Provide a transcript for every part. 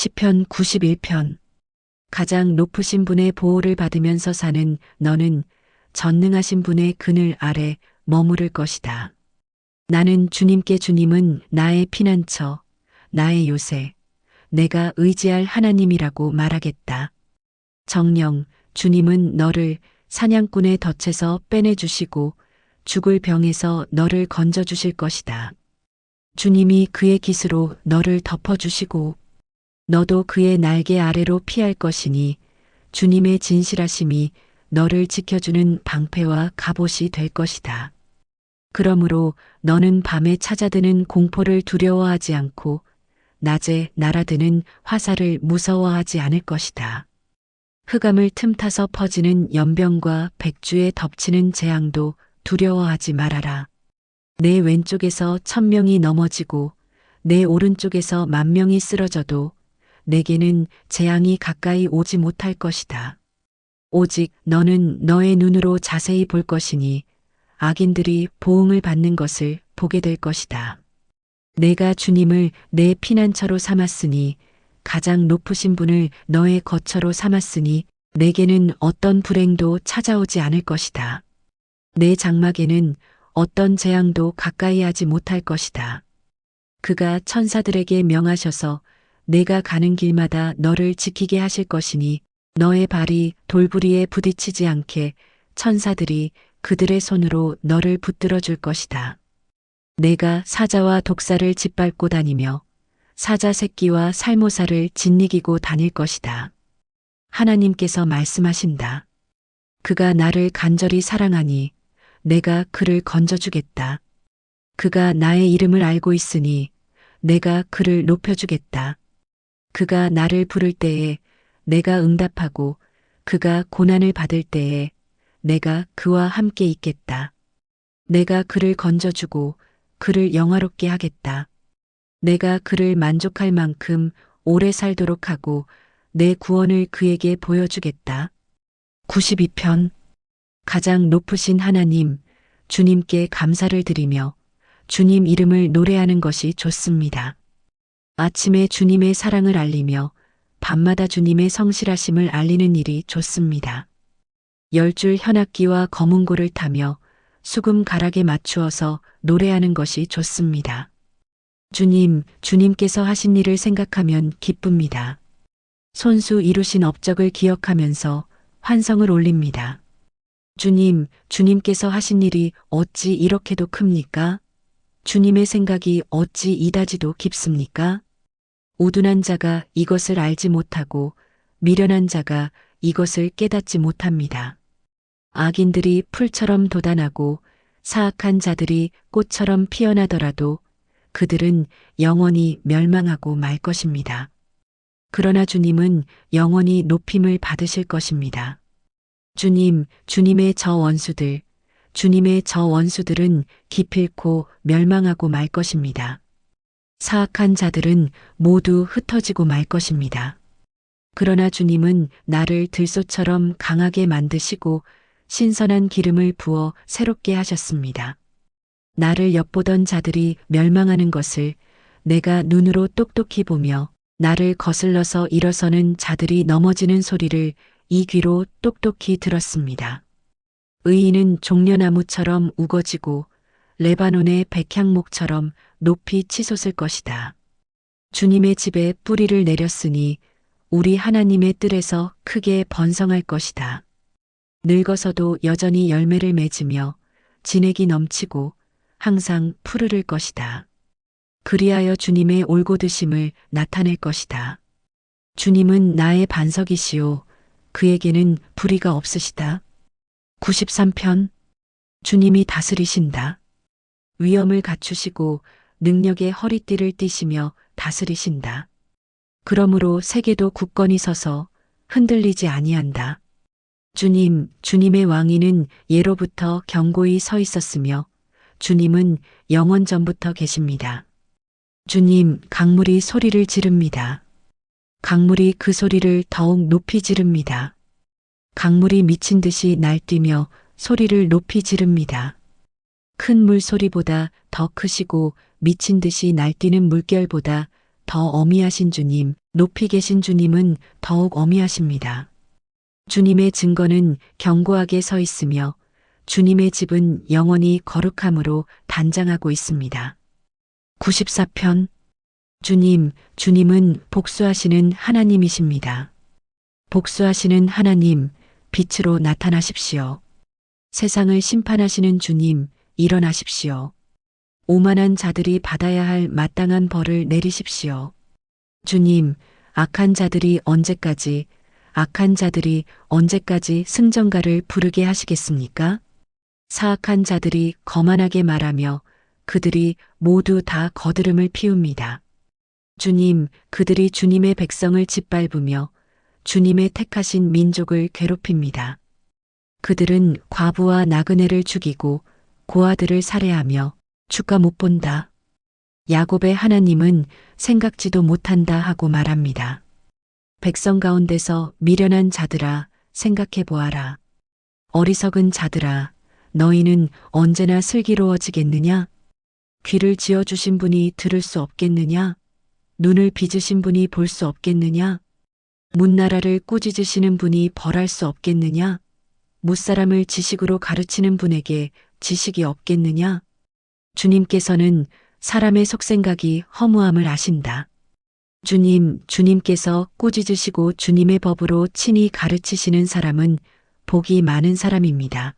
시편 91편 가장 높으신 분의 보호를 받으면서 사는 너는 전능하신 분의 그늘 아래 머무를 것이다. 나는 주님께 주님은 나의 피난처, 나의 요새, 내가 의지할 하나님이라고 말하겠다. 정령 주님은 너를 사냥꾼의 덫에서 빼내주시고 죽을 병에서 너를 건져주실 것이다. 주님이 그의 깃으로 너를 덮어주시고 너도 그의 날개 아래로 피할 것이니 주님의 진실하심이 너를 지켜주는 방패와 갑옷이 될 것이다. 그러므로 너는 밤에 찾아드는 공포를 두려워하지 않고 낮에 날아드는 화살을 무서워하지 않을 것이다. 흑암을 틈타서 퍼지는 연병과 백주에 덮치는 재앙도 두려워하지 말아라. 내 왼쪽에서 천명이 넘어지고 내 오른쪽에서 만명이 쓰러져도 내게는 재앙이 가까이 오지 못할 것이다. 오직 너는 너의 눈으로 자세히 볼 것이니 악인들이 보응을 받는 것을 보게 될 것이다. 내가 주님을 내 피난처로 삼았으니 가장 높으신 분을 너의 거처로 삼았으니 내게는 어떤 불행도 찾아오지 않을 것이다. 내 장막에는 어떤 재앙도 가까이 하지 못할 것이다. 그가 천사들에게 명하셔서 내가 가는 길마다 너를 지키게 하실 것이니 너의 발이 돌부리에 부딪히지 않게 천사들이 그들의 손으로 너를 붙들어 줄 것이다. 내가 사자와 독사를 짓밟고 다니며 사자 새끼와 살모사를 짓이기고 다닐 것이다. 하나님께서 말씀하신다. 그가 나를 간절히 사랑하니 내가 그를 건져주겠다. 그가 나의 이름을 알고 있으니 내가 그를 높여주겠다. 그가 나를 부를 때에 내가 응답하고 그가 고난을 받을 때에 내가 그와 함께 있겠다. 내가 그를 건져주고 그를 영화롭게 하겠다. 내가 그를 만족할 만큼 오래 살도록 하고 내 구원을 그에게 보여주겠다. 92편 가장 높으신 하나님, 주님께 감사를 드리며 주님 이름을 노래하는 것이 좋습니다. 아침에 주님의 사랑을 알리며 밤마다 주님의 성실하심을 알리는 일이 좋습니다. 열 줄 현악기와 검은고를 타며 수금 가락에 맞추어서 노래하는 것이 좋습니다. 주님, 주님께서 하신 일을 생각하면 기쁩니다. 손수 이루신 업적을 기억하면서 환성을 올립니다. 주님, 주님께서 하신 일이 어찌 이렇게도 큽니까? 주님의 생각이 어찌 이다지도 깊습니까? 우둔한 자가 이것을 알지 못하고 미련한 자가 이것을 깨닫지 못합니다. 악인들이 풀처럼 돋아나고 사악한 자들이 꽃처럼 피어나더라도 그들은 영원히 멸망하고 말 것입니다. 그러나 주님은 영원히 높임을 받으실 것입니다. 주님, 주님의 저 원수들, 주님의 저 원수들은 기필코 멸망하고 말 것입니다. 사악한 자들은 모두 흩어지고 말 것입니다. 그러나 주님은 나를 들소처럼 강하게 만드시고 신선한 기름을 부어 새롭게 하셨습니다. 나를 엿보던 자들이 멸망하는 것을 내가 눈으로 똑똑히 보며 나를 거슬러서 일어서는 자들이 넘어지는 소리를 이 귀로 똑똑히 들었습니다. 의인은 종려나무처럼 우거지고 레바논의 백향목처럼 높이 치솟을 것이다. 주님의 집에 뿌리를 내렸으니 우리 하나님의 뜰에서 크게 번성할 것이다. 늙어서도 여전히 열매를 맺으며 진액이 넘치고 항상 푸르를 것이다. 그리하여 주님의 올곧으심을 나타낼 것이다. 주님은 나의 반석이시오. 그에게는 불의가 없으시다. 93편 주님이 다스리신다. 위엄을 갖추시고 능력의 허리띠를 띠시며 다스리신다. 그러므로 세계도 굳건히 서서 흔들리지 아니한다. 주님, 주님의 왕위는 예로부터 견고히 서 있었으며 주님은 영원 전부터 계십니다. 주님, 강물이 소리를 지릅니다. 강물이 그 소리를 더욱 높이 지릅니다. 강물이 미친 듯이 날뛰며 소리를 높이 지릅니다. 큰 물소리보다 더 크시고 미친 듯이 날뛰는 물결보다 더 어미하신 주님, 높이 계신 주님은 더욱 어미하십니다. 주님의 증거는 견고하게 서 있으며 주님의 집은 영원히 거룩함으로 단장하고 있습니다. 94편 주님, 주님은 복수하시는 하나님이십니다. 복수하시는 하나님, 빛으로 나타나십시오. 세상을 심판하시는 주님, 일어나십시오. 오만한 자들이 받아야 할 마땅한 벌을 내리십시오. 주님, 악한 자들이 언제까지, 악한 자들이 언제까지 승전가를 부르게 하시겠습니까? 사악한 자들이 거만하게 말하며 그들이 모두 다 거드름을 피웁니다. 주님, 그들이 주님의 백성을 짓밟으며 주님의 택하신 민족을 괴롭힙니다. 그들은 과부와 나그네를 죽이고 고아들을 살해하며 주가 못 본다. 야곱의 하나님은 생각지도 못한다 하고 말합니다. 백성 가운데서 미련한 자들아 생각해 보아라. 어리석은 자들아 너희는 언제나 슬기로워지겠느냐? 귀를 지어 주신 분이 들을 수 없겠느냐? 눈을 빚으신 분이 볼 수 없겠느냐? 문나라를 꾸짖으시는 분이 벌할 수 없겠느냐? 무사람을 지식으로 가르치는 분에게 지식이 없겠느냐? 주님께서는 사람의 속생각이 허무함을 아신다. 주님, 주님께서 꾸짖으시고 주님의 법으로 친히 가르치시는 사람은 복이 많은 사람입니다.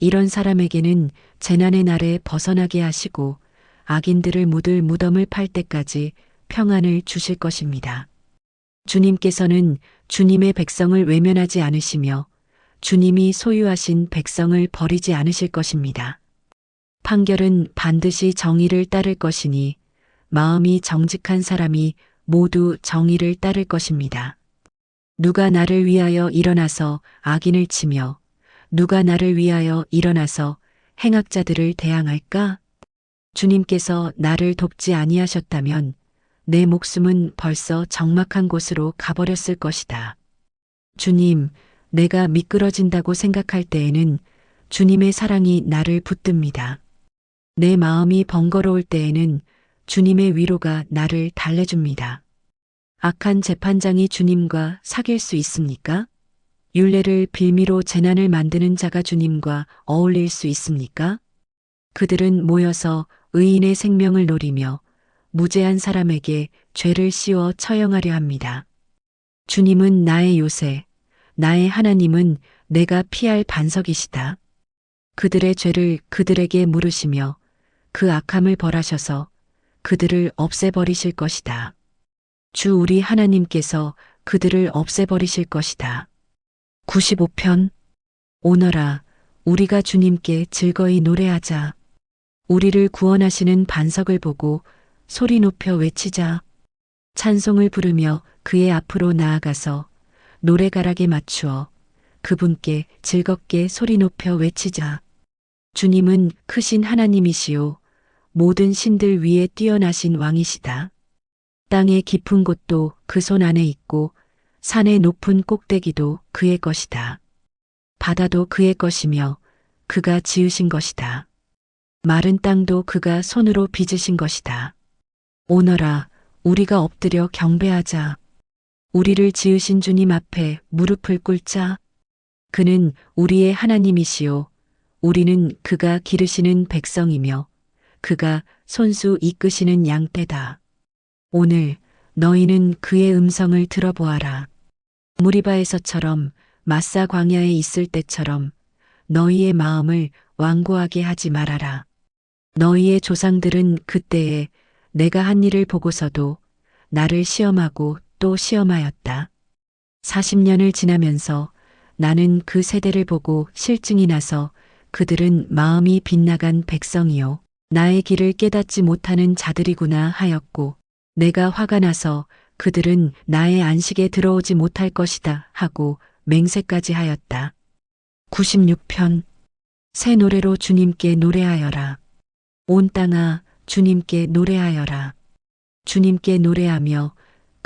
이런 사람에게는 재난의 날에 벗어나게 하시고 악인들을 묻을 무덤을 팔 때까지 평안을 주실 것입니다. 주님께서는 주님의 백성을 외면하지 않으시며 주님이 소유하신 백성을 버리지 않으실 것입니다. 판결은 반드시 정의를 따를 것이니 마음이 정직한 사람이 모두 정의를 따를 것입니다. 누가 나를 위하여 일어나서 악인을 치며 누가 나를 위하여 일어나서 행악자들을 대항할까? 주님께서 나를 돕지 아니하셨다면 내 목숨은 벌써 적막한 곳으로 가버렸을 것이다. 주님, 내가 미끄러진다고 생각할 때에는 주님의 사랑이 나를 붙듭니다. 내 마음이 번거로울 때에는 주님의 위로가 나를 달래줍니다. 악한 재판장이 주님과 사귈 수 있습니까? 윤례를 빌미로 재난을 만드는 자가 주님과 어울릴 수 있습니까? 그들은 모여서 의인의 생명을 노리며 무죄한 사람에게 죄를 씌워 처형하려 합니다. 주님은 나의 요새, 나의 하나님은 내가 피할 반석이시다. 그들의 죄를 그들에게 물으시며 그 악함을 벌하셔서 그들을 없애버리실 것이다. 주 우리 하나님께서 그들을 없애버리실 것이다. 95편 오너라 우리가 주님께 즐거이 노래하자. 우리를 구원하시는 반석을 보고 소리 높여 외치자. 찬송을 부르며 그의 앞으로 나아가서 노래가락에 맞추어 그분께 즐겁게 소리 높여 외치자. 주님은 크신 하나님이시요. 모든 신들 위에 뛰어나신 왕이시다. 땅의 깊은 곳도 그 손 안에 있고 산의 높은 꼭대기도 그의 것이다. 바다도 그의 것이며 그가 지으신 것이다. 마른 땅도 그가 손으로 빚으신 것이다. 오너라, 우리가 엎드려 경배하자. 우리를 지으신 주님 앞에 무릎을 꿇자. 그는 우리의 하나님이시요. 우리는 그가 기르시는 백성이며 그가 손수 이끄시는 양떼다. 오늘 너희는 그의 음성을 들어보아라. 무리바에서처럼 마사 광야에 있을 때처럼 너희의 마음을 완고하게 하지 말아라. 너희의 조상들은 그때에 내가 한 일을 보고서도 나를 시험하고 또 시험하였다. 40년을 지나면서 나는 그 세대를 보고 실증이 나서 그들은 마음이 빗나간 백성이요. 나의 길을 깨닫지 못하는 자들이구나 하였고, 내가 화가 나서 그들은 나의 안식에 들어오지 못할 것이다 하고 맹세까지 하였다. 96편 새 노래로 주님께 노래하여라. 온 땅아 주님께 노래하여라. 주님께 노래하며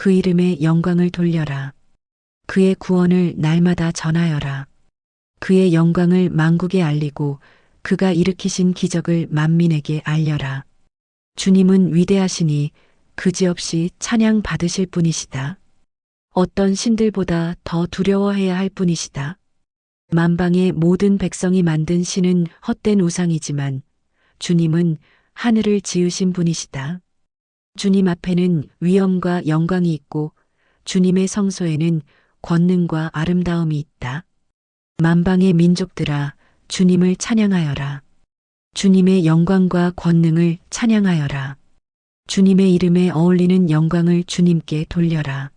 그 이름의 영광을 돌려라. 그의 구원을 날마다 전하여라. 그의 영광을 만국에 알리고 그가 일으키신 기적을 만민에게 알려라. 주님은 위대하시니 그지없이 찬양 받으실 분이시다. 어떤 신들보다 더 두려워해야 할 분이시다. 만방의 모든 백성이 만든 신은 헛된 우상이지만 주님은 하늘을 지으신 분이시다. 주님 앞에는 위엄과 영광이 있고 주님의 성소에는 권능과 아름다움이 있다. 만방의 민족들아 주님을 찬양하여라. 주님의 영광과 권능을 찬양하여라. 주님의 이름에 어울리는 영광을 주님께 돌려라.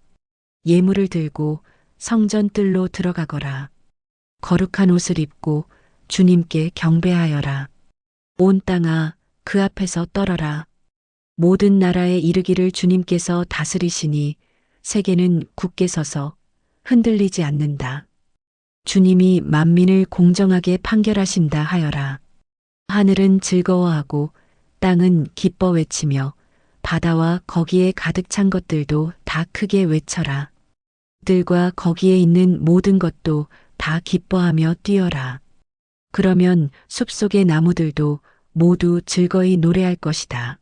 예물을 들고 성전 뜰로 들어가거라. 거룩한 옷을 입고 주님께 경배하여라. 온 땅아 그 앞에서 떨어라. 모든 나라에 이르기를 주님께서 다스리시니 세계는 굳게 서서 흔들리지 않는다. 주님이 만민을 공정하게 판결하신다 하여라. 하늘은 즐거워하고 땅은 기뻐 외치며 바다와 거기에 가득 찬 것들도 다 크게 외쳐라. 들과 거기에 있는 모든 것도 다 기뻐하며 뛰어라. 그러면 숲속의 나무들도 모두 즐거이 노래할 것이다.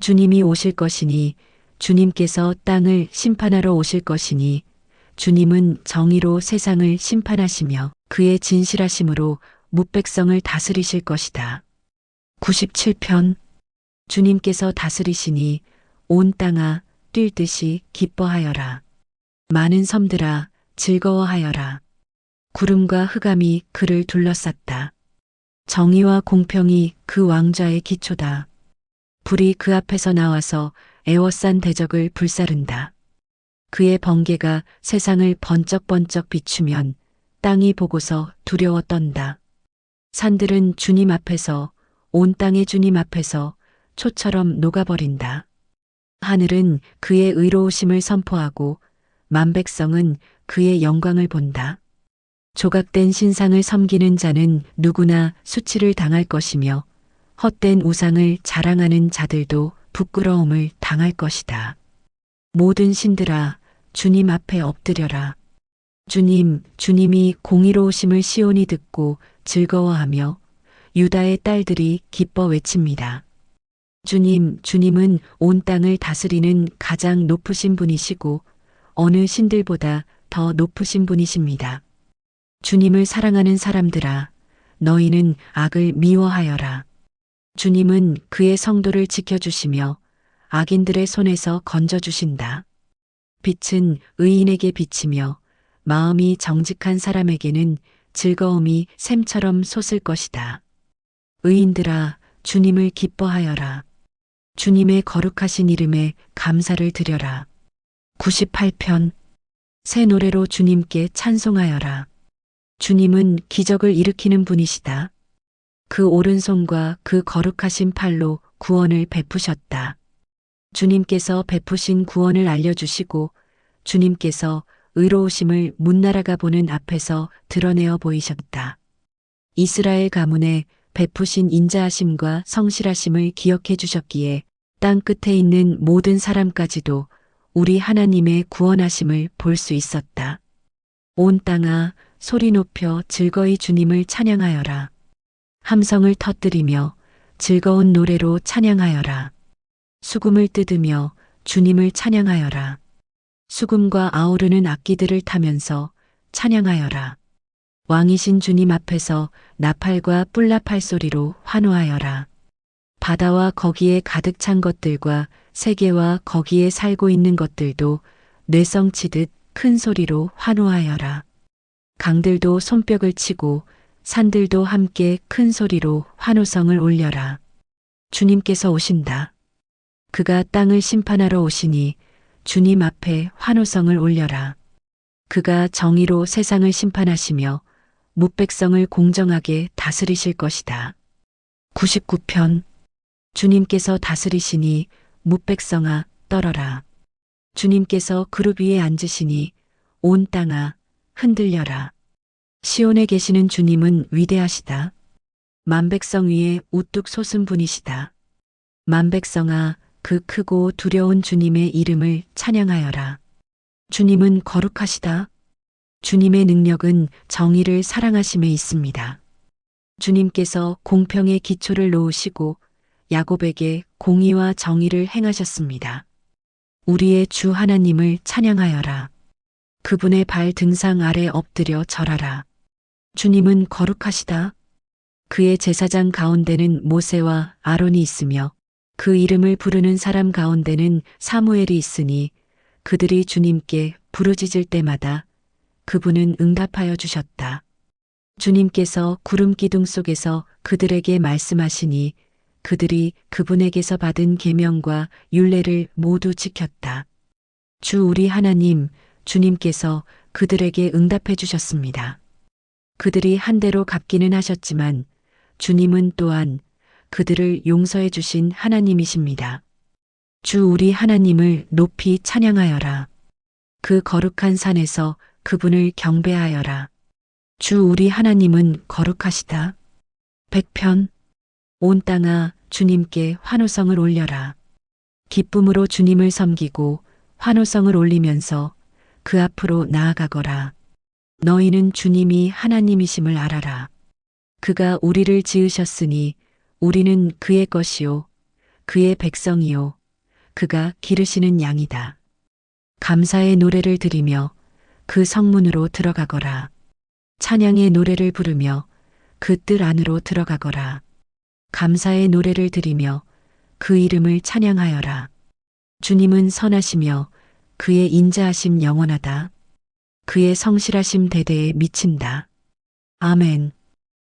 주님이 오실 것이니 주님께서 땅을 심판하러 오실 것이니 주님은 정의로 세상을 심판하시며 그의 진실하심으로 무백성을 다스리실 것이다. 97편 주님께서 다스리시니 온 땅아 뛸 듯이 기뻐하여라. 많은 섬들아 즐거워하여라. 구름과 흑암이 그를 둘러쌌다. 정의와 공평이 그 왕좌의 기초다. 불이 그 앞에서 나와서 애워싼 대적을 불사른다. 그의 번개가 세상을 번쩍번쩍 비추면 땅이 보고서 두려워 떤다. 산들은 주님 앞에서 온 땅의 주님 앞에서 초처럼 녹아버린다. 하늘은 그의 의로우심을 선포하고 만백성은 그의 영광을 본다. 조각된 신상을 섬기는 자는 누구나 수치를 당할 것이며 헛된 우상을 자랑하는 자들도 부끄러움을 당할 것이다. 모든 신들아 주님 앞에 엎드려라. 주님, 주님이 공의로우심을 시온이 듣고 즐거워하며 유다의 딸들이 기뻐 외칩니다. 주님, 주님은 온 땅을 다스리는 가장 높으신 분이시고 어느 신들보다 더 높으신 분이십니다. 주님을 사랑하는 사람들아, 너희는 악을 미워하여라. 주님은 그의 성도를 지켜주시며 악인들의 손에서 건져주신다. 빛은 의인에게 비치며 마음이 정직한 사람에게는 즐거움이 샘처럼 솟을 것이다. 의인들아, 주님을 기뻐하여라. 주님의 거룩하신 이름에 감사를 드려라. 98편 새 노래로 주님께 찬송하여라. 주님은 기적을 일으키는 분이시다. 그 오른손과 그 거룩하신 팔로 구원을 베푸셨다. 주님께서 베푸신 구원을 알려주시고 주님께서 의로우심을 문나라가 보는 앞에서 드러내어 보이셨다. 이스라엘 가문에 베푸신 인자하심과 성실하심을 기억해 주셨기에 땅 끝에 있는 모든 사람까지도 우리 하나님의 구원하심을 볼 수 있었다. 온 땅아 소리 높여 즐거이 주님을 찬양하여라. 함성을 터뜨리며 즐거운 노래로 찬양하여라. 수금을 뜯으며 주님을 찬양하여라. 수금과 아우르는 악기들을 타면서 찬양하여라. 왕이신 주님 앞에서 나팔과 뿔나팔 소리로 환호하여라. 바다와 거기에 가득 찬 것들과 세계와 거기에 살고 있는 것들도 뇌성치듯 큰 소리로 환호하여라. 강들도 손뼉을 치고 산들도 함께 큰 소리로 환호성을 올려라. 주님께서 오신다. 그가 땅을 심판하러 오시니 주님 앞에 환호성을 올려라. 그가 정의로 세상을 심판하시며 무백성을 공정하게 다스리실 것이다. 99편 주님께서 다스리시니 무백성아 떨어라. 주님께서 그룹 위에 앉으시니 온 땅아 흔들려라. 시온에 계시는 주님은 위대하시다. 만백성 위에 우뚝 솟은 분이시다. 만백성아 그 크고 두려운 주님의 이름을 찬양하여라. 주님은 거룩하시다. 주님의 능력은 정의를 사랑하심에 있습니다. 주님께서 공평의 기초를 놓으시고 야곱에게 공의와 정의를 행하셨습니다. 우리의 주 하나님을 찬양하여라. 그분의 발 등상 아래 엎드려 절하라. 주님은 거룩하시다. 그의 제사장 가운데는 모세와 아론이 있으며 그 이름을 부르는 사람 가운데는 사무엘이 있으니 그들이 주님께 부르짖을 때마다 그분은 응답하여 주셨다. 주님께서 구름 기둥 속에서 그들에게 말씀하시니 그들이 그분에게서 받은 계명과 율례를 모두 지켰다. 주 우리 하나님 주님께서 그들에게 응답해 주셨습니다. 그들이 한 대로 갚기는 하셨지만 주님은 또한 그들을 용서해 주신 하나님이십니다. 주 우리 하나님을 높이 찬양하여라. 그 거룩한 산에서 그분을 경배하여라. 주 우리 하나님은 거룩하시다. 백편 온 땅아 주님께 환호성을 올려라. 기쁨으로 주님을 섬기고 환호성을 올리면서 그 앞으로 나아가거라. 너희는 주님이 하나님이심을 알아라. 그가 우리를 지으셨으니 우리는 그의 것이요 그의 백성이요 그가 기르시는 양이다. 감사의 노래를 드리며 그 성문으로 들어가거라. 찬양의 노래를 부르며 그 뜰 안으로 들어가거라. 감사의 노래를 드리며 그 이름을 찬양하여라. 주님은 선하시며 그의 인자하심 영원하다. 그의 성실하심 대대에 미친다. 아멘.